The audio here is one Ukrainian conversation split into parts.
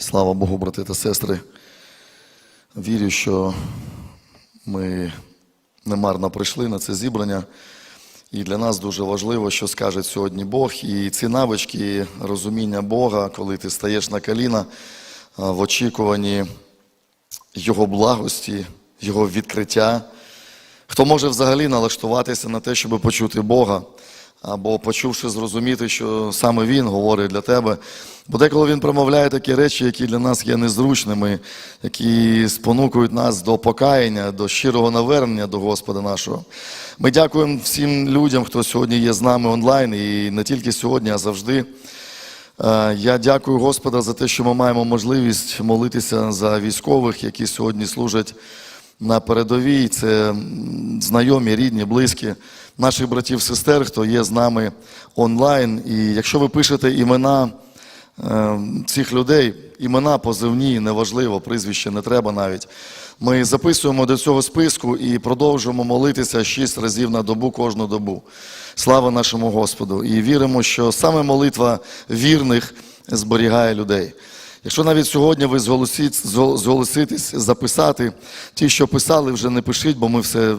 Слава Богу, брати та сестри. Вірю, що ми немарно прийшли на це зібрання. І для нас дуже важливо, що скаже сьогодні Бог. І ці навички розуміння Бога, коли ти стаєш на коліна в очікуванні Його благості, Його відкриття. Хто може взагалі налаштуватися на те, щоб почути Бога, або почувши, зрозуміти, що саме Він говорить для тебе. Бо деколи він промовляє такі речі, які для нас є незручними, які спонукують нас до покаяння, до щирого навернення до Господа нашого. Ми дякуємо всім людям, хто сьогодні є з нами онлайн, і не тільки сьогодні, а завжди. Е, Я дякую Господа за те, що ми маємо можливість молитися за військових, які сьогодні служать на передовій. Це знайомі, рідні, близькі, наших братів, сестер, хто є з нами онлайн. І якщо ви пишете імена е, цих людей, імена позивні, неважливо, прізвище не треба навіть. Ми записуємо до цього списку і продовжуємо молитися шість разів на добу кожну добу. Слава нашому Господу! І віримо, що саме молитва вірних зберігає людей. Якщо навіть сьогодні ви зголоситесь записати, ті, що писали, вже не пишіть, бо ми все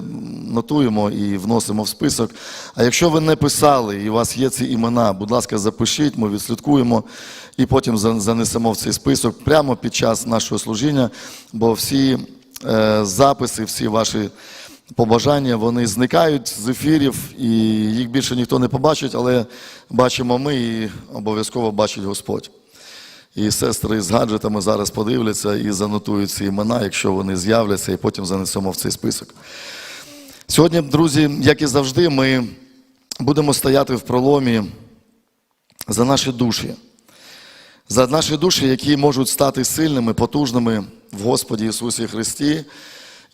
нотуємо і вносимо в список. А якщо ви не писали і у вас є ці імена, будь ласка, запишіть, ми відслідкуємо і потім занесемо в цей список прямо під час нашого служіння, бо всі е, записи, всі ваші побажання, вони зникають з ефірів, і їх більше ніхто не побачить, але бачимо ми і обов'язково бачить Господь. І сестри з гаджетами зараз подивляться і занотують ці імена, якщо вони з'являться, і потім занесемо в цей список. Сьогодні, друзі, як і завжди, ми будемо стояти в проломі за наші душі, за наші душі, які можуть стати сильними, потужними в Господі Ісусі Христі,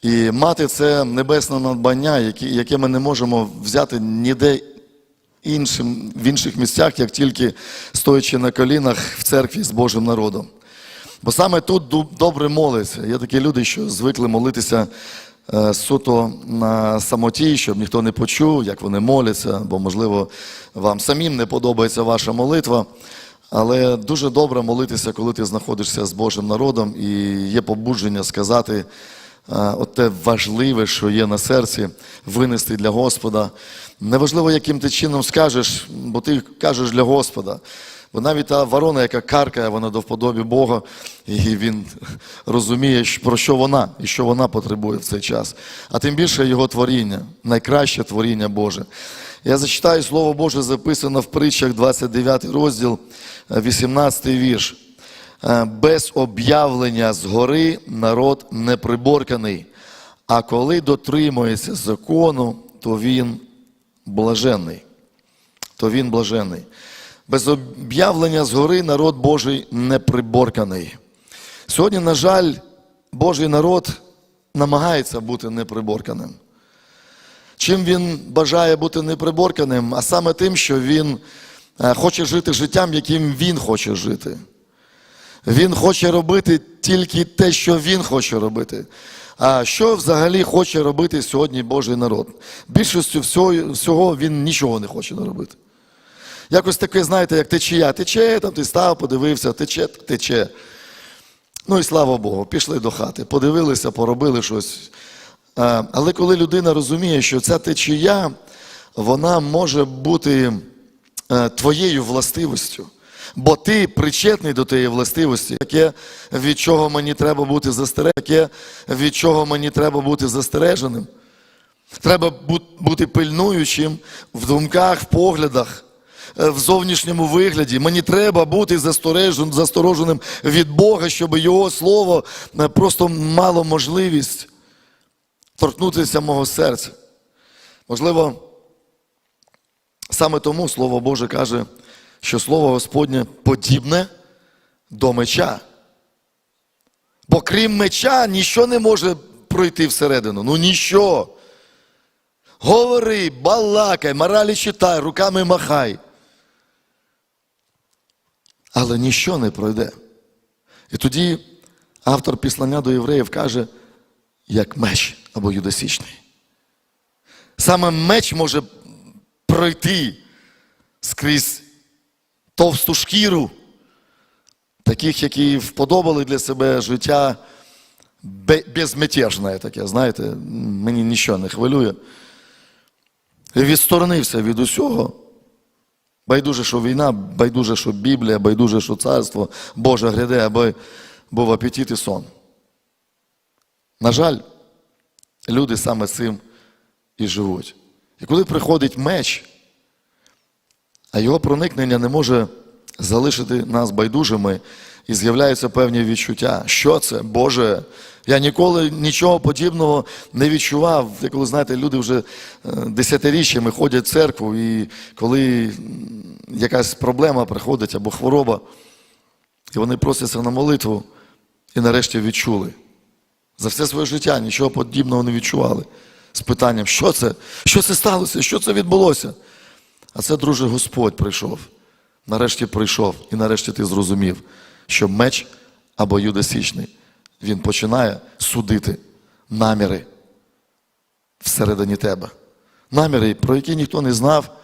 і мати це небесне надбання, яке, ми не можемо взяти ніде іншим, в інших місцях, як тільки стоячи на колінах в церкві з Божим народом. Бо саме тут добре молиться. Є такі люди, що звикли молитися е, суто на самоті, щоб ніхто не почув, як вони моляться, бо, можливо, вам самим не подобається ваша молитва. Але дуже добре молитися, коли ти знаходишся з Божим народом і є побудження сказати от те важливе, що є на серці, винести для Господа. Неважливо, яким ти чином скажеш, бо ти кажеш для Господа. Бо навіть та ворона, яка каркає, вона до вподобі Бога, і він розуміє, про що вона і що вона потребує в цей час. А тим більше його творіння, найкраще творіння Боже. Я зачитаю Слово Боже, записано в притчах 29 розділ, е, 18 вірш. Е, Без об'явлення згори народ не приборканий, а коли дотримується закону, то він блаженний. То він блаженний. Без об'явлення згори народ Божий не приборканий. Сьогодні, на жаль, Божий народ намагається бути неприборканим. Чим він бажає бути неприборканим, а саме тим, що він е, хоче жити життям, яким він хоче жити. Він хоче робити тільки те, що він хоче робити. А що взагалі хоче робити сьогодні Божий народ? Більшістю всього, він нічого не хоче робити. Якось таке, знаєте, як течія. Тече, там ти став, подивився, тече, тече. Ну і слава Богу, пішли до хати, подивилися, поробили щось. Але коли людина розуміє, що ця течія, вона може бути е, твоєю властивостю. Бо ти причетний до тієї властивості, яке, від чого мені треба бути застереженим, від чого мені треба бути застереженим. Треба бути пильнуючим в думках, в поглядах, е, в зовнішньому вигляді. Мені треба бути застороженим від Бога, щоб Його Слово е, просто мало можливість торкнутися мого серця. Можливо, саме тому Слово Боже каже, що Слово Господнє подібне до меча. Бо крім меча ніщо не може пройти всередину. Ну ніщо. Говори, балакай, моралі читай, руками махай. Але ніщо не пройде. І тоді автор післання до євреїв каже, як меч або юдосічний. Саме меч може пройти скрізь товсту шкіру таких, які вподобали для себе життя бе- безмятежне таке, знаєте, мені нічого не хвилює. Відсторонився від усього. Байдуже, що війна, байдуже, що Біблія, байдуже, що царство Боже гряде, аби був апетит і сон. На жаль, люди саме цим і живуть. І коли приходить меч, а його проникнення не може залишити нас байдужими, і з'являються певні відчуття. Що це? Боже, я ніколи нічого подібного не відчував. Я коли знаєте, люди вже е, десятиріччями ходять в церкву, і коли якась проблема приходить або хвороба, і вони просяться на молитву, і нарешті відчули. За все своє життя нічого подібного не відчували. З питанням, що це? Що це сталося? Що це відбулося? А це, друже, Господь прийшов. Нарешті прийшов, і нарешті ти зрозумів, що меч або Юда Січний, він починає судити наміри всередині тебе. Наміри, про які ніхто не знав,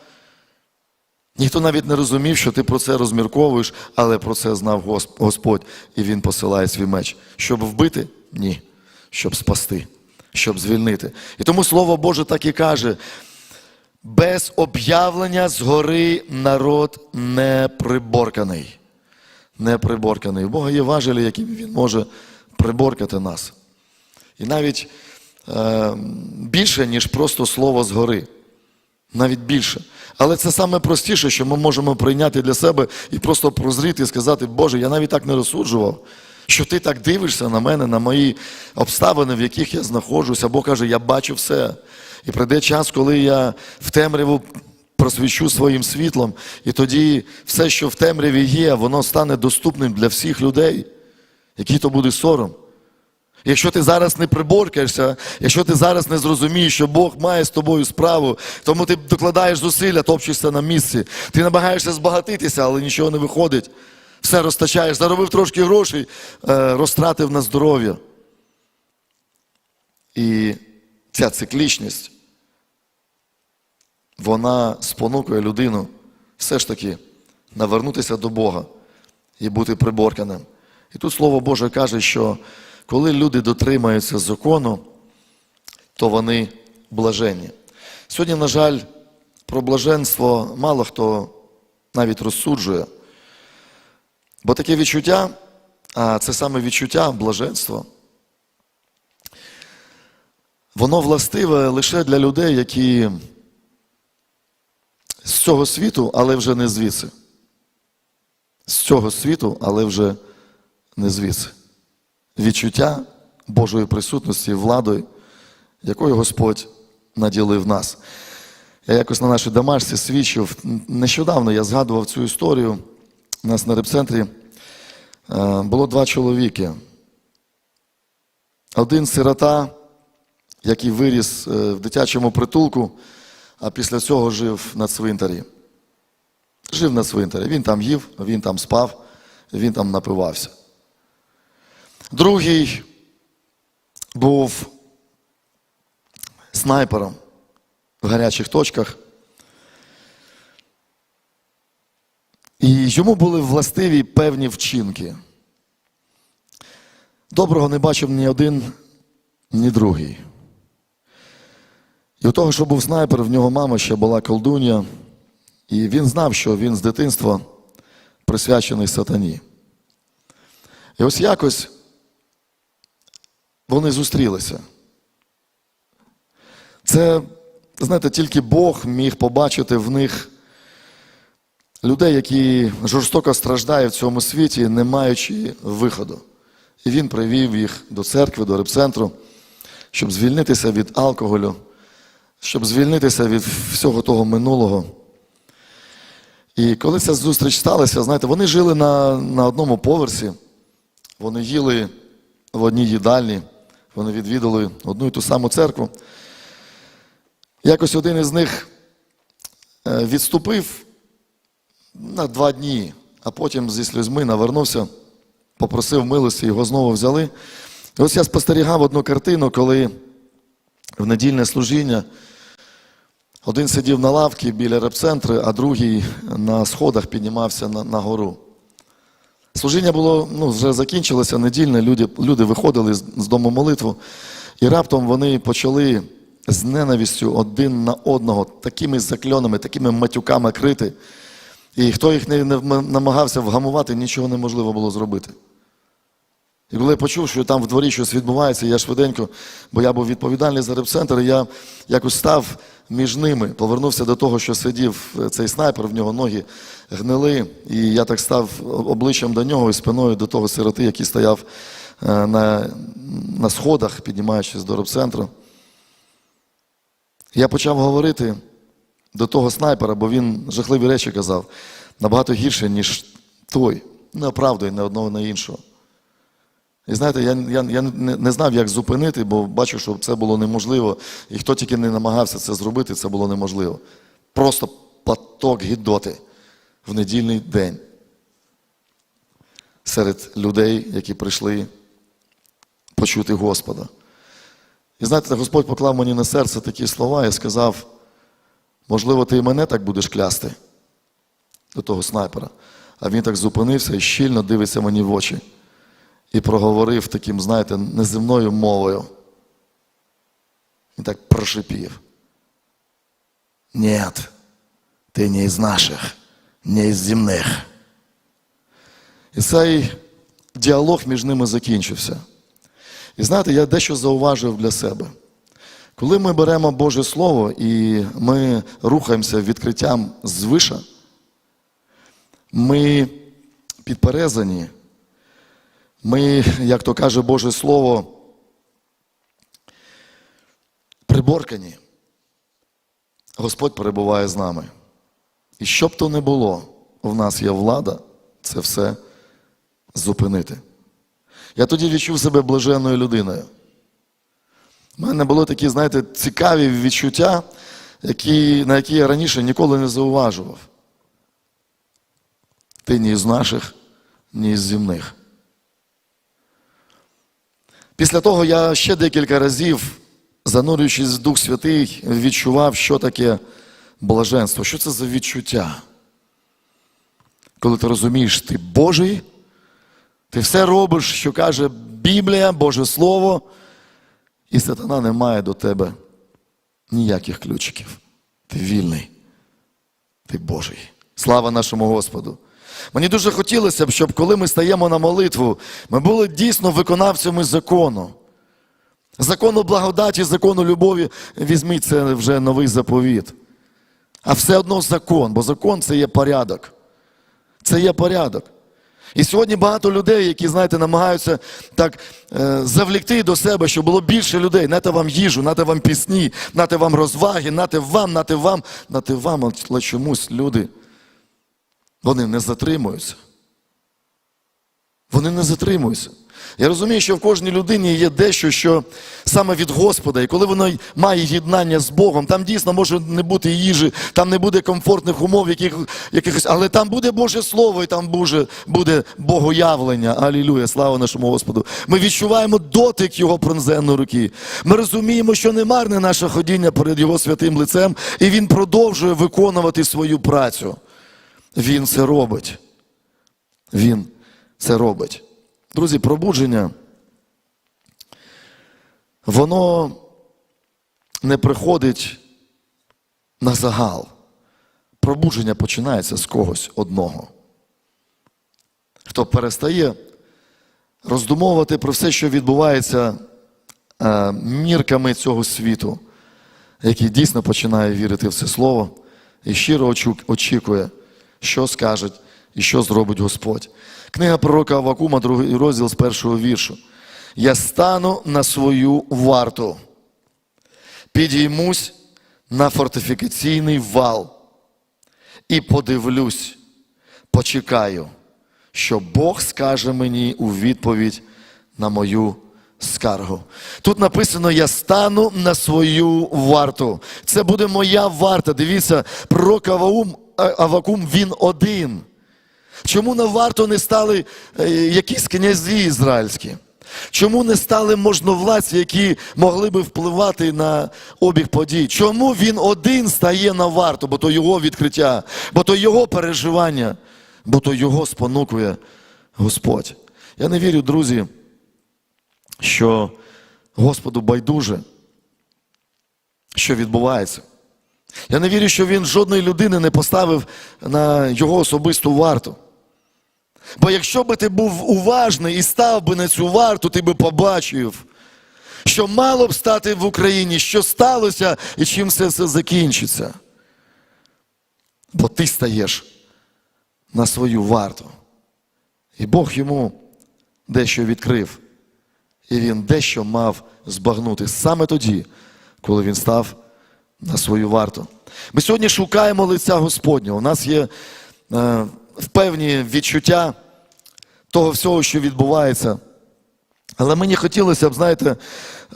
ніхто навіть не розумів, що ти про це розмірковуєш, але про це знав Господь, і Він посилає свій меч. Щоб вбити? Ні. Щоб спасти, щоб звільнити. І тому Слово Боже так і каже: без об'явлення згори народ не приборканий. Не приборканий. У Бога є важелі, якими Він може приборкати нас. І навіть е, більше, ніж просто слово згори. Навіть більше. Але це саме простіше, що ми можемо прийняти для себе і просто прозріти і сказати, Боже, я навіть так не розсуджував, що ти так дивишся на мене, на мої обставини, в яких я знаходжуся. Бог каже, я бачу все. І прийде час, коли я в темряву просвічу своїм світлом, і тоді все, що в темряві є, воно стане доступним для всіх людей. Який то буде сором. Якщо ти зараз не приборкаєшся, якщо ти зараз не зрозумієш, що Бог має з тобою справу, тому ти докладаєш зусилля, топчешся на місці, ти намагаєшся збагатитися, але нічого не виходить. Все розтачаєш, заробив трошки грошей, е, розтратив на здоров'я. І ця циклічність, вона спонукує людину все ж таки навернутися до Бога і бути приборканим. І тут Слово Боже каже, що коли люди дотримаються закону, то вони блаженні. Сьогодні, на жаль, про блаженство мало хто навіть розсуджує. Бо таке відчуття, а це саме відчуття блаженства, воно властиве лише для людей, які з цього світу, але вже не звідси. З цього світу, але вже не звідси. Відчуття Божої присутності, владою, якою Господь наділив нас. Я якось на нашій домашці свідчив. Нещодавно я згадував цю історію. У нас на репцентрі е, було два чоловіки. Один сирота, який виріс е, в дитячому притулку, а після цього жив на цвинтарі. Жив на цвинтарі. Він там їв, він там спав, він там напивався. Другий був снайпером в гарячих точках. І йому були властиві певні вчинки. Доброго не бачив ні один, ні другий. І у того, що був снайпер, в нього мама ще була колдунья, і він знав, що він з дитинства присвячений сатані. І ось якось вони зустрілися. Це, знаєте, тільки Бог міг побачити в них людей, які жорстоко страждають в цьому світі, не маючи виходу. І він привів їх до церкви, до репцентру, щоб звільнитися від алкоголю, щоб звільнитися від всього того минулого. І коли ця зустріч сталася, знаєте, вони жили на, на одному поверсі, вони їли в одній їдальні, вони відвідали одну і ту саму церкву. Якось один із них е, відступив на два дні, а потім зі сльозьми навернувся, попросив милості, його знову взяли. І ось я спостерігав одну картину, коли в недільне служіння один сидів на лавці біля репцентру, а другий на сходах піднімався на, на гору. Служіння було, ну, вже закінчилося недільне, люди, люди виходили з, з дому молитву, і раптом вони почали з ненавистю один на одного, такими закльонами, такими матюками крити. І хто їх не, не намагався вгамувати, нічого неможливо було зробити. І коли я почув, що там в дворі щось відбувається, я швиденько, бо я був відповідальний за репцентр, і я якось став між ними, повернувся до того, що сидів цей снайпер, в нього ноги гнили. І я так став обличчям до нього і спиною до того сироти, який стояв е, на, на сходах, піднімаючись до репцентру. Я почав говорити до того снайпера, бо він жахливі речі казав, набагато гірше, ніж той. Не оправдує не одного, не іншого. І знаєте, я, я, я не, знав, як зупинити, бо бачу, що це було неможливо. І хто тільки не намагався це зробити, це було неможливо. Просто поток гідоти в недільний день серед людей, які прийшли почути Господа. І знаєте, Господь поклав мені на серце такі слова і сказав, можливо, ти і мене так будеш клясти до того снайпера. А він так зупинився і щільно дивиться мені в очі і проговорив таким, знаєте, неземною мовою. Він так прошипів. Нет, ти не із наших, не із земних. І цей діалог між ними закінчився. І знаєте, я дещо зауважив для себе. Коли ми беремо Боже Слово і ми рухаємося відкриттям звиша, ми підперезані, ми, як то каже Боже Слово, приборкані. Господь перебуває з нами. І що б то не було, в нас є влада це все зупинити. Я тоді відчув себе блаженною людиною. У мене були такі, знаєте, цікаві відчуття, які, на які я раніше ніколи не зауважував. Ти ні з наших, ні з земних. Після того я ще декілька разів, занурюючись в Дух Святий, відчував, що таке блаженство, що це за відчуття. Коли ти розумієш, ти Божий, ти все робиш, що каже Біблія, Боже Слово, і сатана не має до тебе ніяких ключиків. Ти вільний, ти Божий. Слава нашому Господу. Мені дуже хотілося б, щоб коли ми стаємо на молитву, ми були дійсно виконавцями закону. Закону благодаті, закону любові, візьміть це вже новий заповіт. А все одно закон, бо закон це є порядок. Це є порядок. І сьогодні багато людей, які, знаєте, намагаються так е, завлікти до себе, щоб було більше людей. Нате вам їжу, нате вам пісні, нате вам розваги, нате вам, нате вам, нате вам, але чомусь люди. Вони не затримуються. Вони не затримуються. Я розумію, що в кожній людині є дещо, що саме від Господа, і коли воно має єднання з Богом, там дійсно може не бути їжі, там не буде комфортних умов, яких, якихось, але там буде Боже Слово, і там буде, буде Богоявлення. Алілюя, слава нашому Господу. Ми відчуваємо дотик Його пронзенної руки. Ми розуміємо, що не марне наше ходіння перед Його святим лицем, і Він продовжує виконувати свою працю. Він це робить. Він це робить. Друзі, пробудження, воно не приходить на загал. Пробудження починається з когось одного. Хто перестає роздумовувати про все, що відбувається е, мірками цього світу, який дійсно починає вірити в це слово і щиро очікує, що скаже і що зробить Господь. Книга пророка Авакума, другий розділ з першого віршу. Я стану на свою варту, підіймусь на фортифікаційний вал і подивлюсь, почекаю, що Бог скаже мені у відповідь на мою скаргу. Тут написано: Я стану на свою варту. Це буде моя варта. Дивіться, пророк Аваум, Авакум він один. Чому на варту не стали е, якісь князі ізраїльські? Чому не стали можновладці, які могли би впливати на обіг подій? Чому він один стає на варту? Бо то його відкриття, бо то його переживання, бо то його спонукує Господь. Я не вірю, друзі, що Господу байдуже, що відбувається. Я не вірю, що він жодної людини не поставив на його особисту варту. Бо якщо би ти був уважний і став би на цю варту, ти би побачив, що мало б стати в Україні, що сталося і чим все це закінчиться. Бо ти стаєш на свою варту. І Бог йому дещо відкрив. І він дещо мав збагнути саме тоді, коли він став на свою варту. Ми сьогодні шукаємо лиця Господнього. У нас є е, певні відчуття того всього, що відбувається. Але мені хотілося б, знаєте,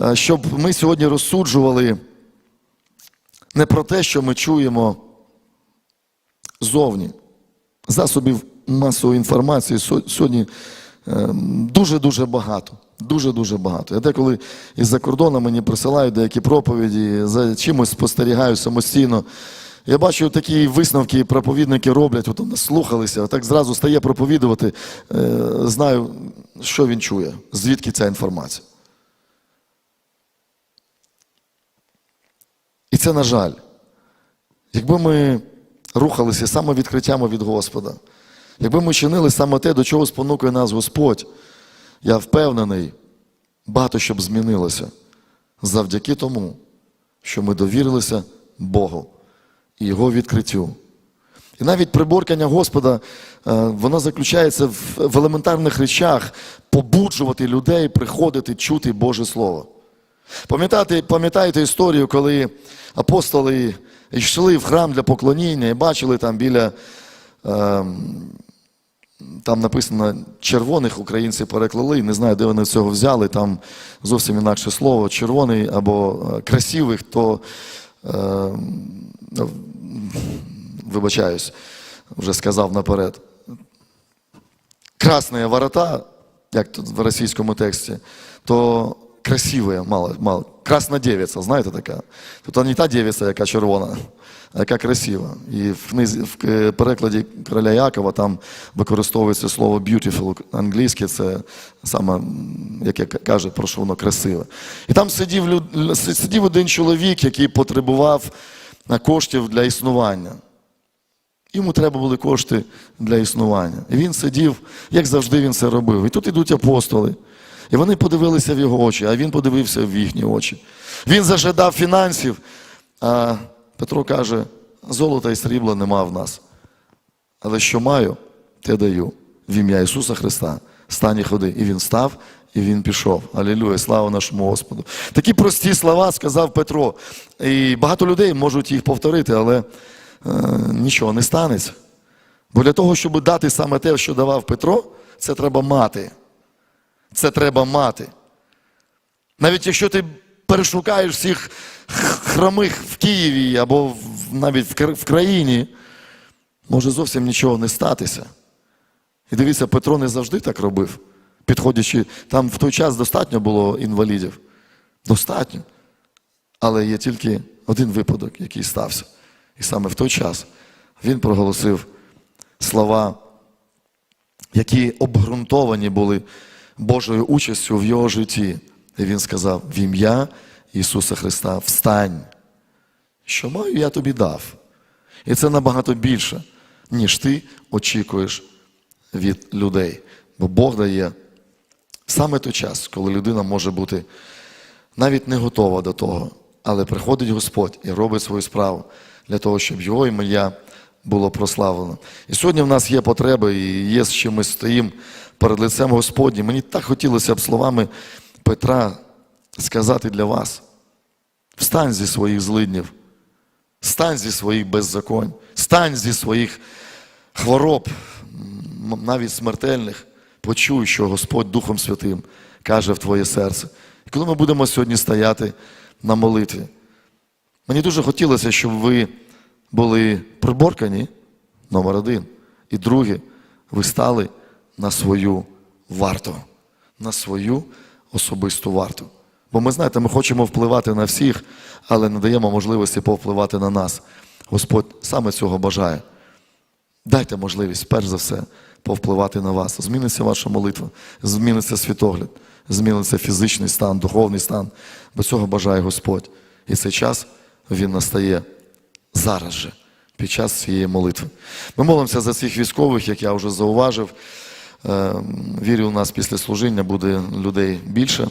е, щоб ми сьогодні розсуджували не про те, що ми чуємо зовні. Засобів масової інформації сьогодні е, дуже-дуже багато. Дуже-дуже багато. Я деколи із-за кордону мені присилають деякі проповіді, за чимось спостерігаю самостійно. Я бачу такі висновки проповідники роблять, от вони слухалися, так зразу стає проповідувати, е, знаю, що він чує, звідки ця інформація. І це, на жаль, якби ми рухалися саме відкриттями від Господа, якби ми чинили саме те, до чого спонукує нас Господь, я впевнений, багато що б змінилося завдяки тому, що ми довірилися Богу і Його відкриттю. І навіть приборкання Господа, е, воно заключається в елементарних речах побуджувати людей приходити чути Боже Слово. Пам'ятаєте, пам'ятаєте історію, коли апостоли йшли в храм для поклоніння і бачили там біля, ем, там написано червоних українці переклали, не знаю, де вони цього взяли, там зовсім інакше слово, червоний або е, красивих, то ем, вибачаюсь, вже сказав наперед. Красные ворота, як тут в російському тексті, то красивые, мало, мало. Красна девиця, знаєте така? Тут не та девиця, яка червона, а яка красива. І в, книзі, в е, перекладі короля Якова там використовується слово beautiful англійське, це саме, яке каже, про що воно красиве. І там сидів, люд- сидів один чоловік, який потребував е, коштів для існування. Йому треба були кошти для існування. І він сидів, як завжди він це робив. І тут ідуть апостоли. І вони подивилися в його очі, а він подивився в їхні очі. Він зажадав фінансів, а Петро каже: золота і срібла нема в нас. Але що маю, те даю. В ім'я Ісуса Христа. Стань і ходи. І він став, і він пішов. Алілюя, слава нашому Господу. Такі прості слова сказав Петро. І багато людей можуть їх повторити, але е, нічого не станеться. Бо для того, щоб дати саме те, що давав Петро, це треба мати. Це треба мати. Навіть якщо ти перешукаєш всіх х- хромих в Києві або навіть в країні, може зовсім нічого не статися. І дивіться, Петро не завжди так робив. Підходячи, там в той час достатньо було інвалідів. Достатньо. Але є тільки один випадок, який стався. І саме в той час він проголосив слова, які обґрунтовані були Божою участю в його житті. І він сказав: в ім'я Ісуса Христа, встань. Що маю, я тобі дав. І це набагато більше, ніж ти очікуєш від людей. Бо Бог дає саме той час, коли людина може бути навіть не готова до того, але приходить Господь і робить свою справу для того, щоб його ім'я було прославлено. І сьогодні в нас є потреби, і є з чим ми стоїмо перед лицем Господнім. Мені так хотілося б словами Петра сказати для вас: встань зі своїх злиднів, стань зі своїх беззаконь, стань зі своїх хвороб, навіть смертельних, почуй, що Господь Духом Святим каже в твоє серце. І коли ми будемо сьогодні стояти на молитві, мені дуже хотілося, щоб ви були приборкані, номер один. І друге, ви стали на свою варту, на свою особисту варту. Бо ми знаєте, ми хочемо впливати на всіх, але не даємо можливості повпливати на нас. Господь саме цього бажає. Дайте можливість, перш за все, повпливати на вас. Зміниться ваша молитва, зміниться світогляд, зміниться фізичний стан, духовний стан. Бо цього бажає Господь. І цей час він настає зараз же, під час цієї молитви. Ми молимося за цих військових, як я вже зауважив. Е, Вірю, у нас після служіння буде людей більше.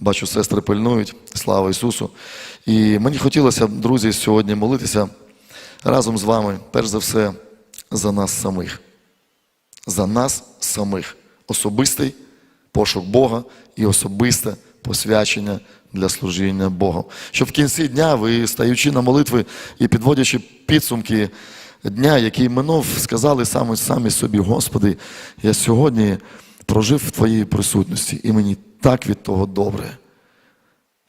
Бачу, сестри пильнують. Слава Ісусу. І мені хотілося, друзі, сьогодні молитися разом з вами, перш за все, за нас самих. За нас самих. Особистий пошук Бога і особисте посвячення для служіння Богу. Щоб в кінці дня ви, стаючи на молитви і підводячи підсумки дня, який минув, сказали самі, самі собі, Господи, я сьогодні прожив в Твоїй присутності, і мені так від того добре.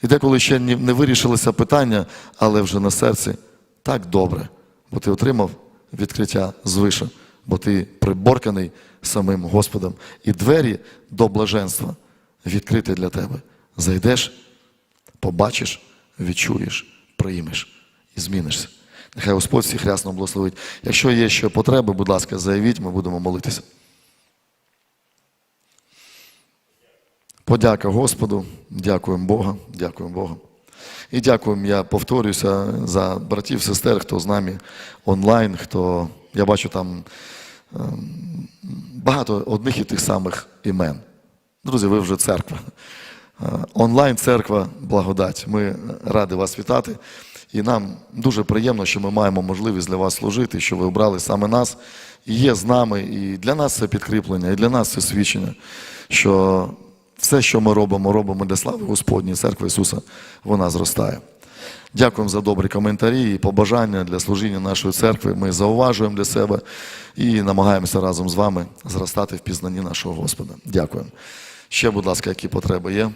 І деколи ще не вирішилися питання, але вже на серці так добре, бо ти отримав відкриття звиша, бо ти приборканий самим Господом. І двері до блаженства відкриті для тебе. Зайдеш, побачиш, відчуєш, приймеш і змінишся. Нехай Господь всіх рясно благословить. Якщо є ще потреби, будь ласка, заявіть, ми будемо молитися. Подяка Господу, дякуємо Бога, дякуємо Бога. І дякуємо, я повторюся за братів, сестер, хто з нами онлайн, хто, я бачу там ем, багато одних і тих самих імен. Друзі, ви вже церква. Е, Онлайн церква, благодать. Ми раді вас вітати. І нам дуже приємно, що ми маємо можливість для вас служити, що ви обрали саме нас і є з нами. І для нас це підкріплення, і для нас це свідчення, що все, що ми робимо, робимо для слави Господньої церкви Ісуса, вона зростає. Дякуємо за добрі коментарі і побажання для служіння нашої церкви. Ми зауважуємо для себе і намагаємося разом з вами зростати в пізнанні нашого Господа. Дякуємо. Ще, будь ласка, які потреби є?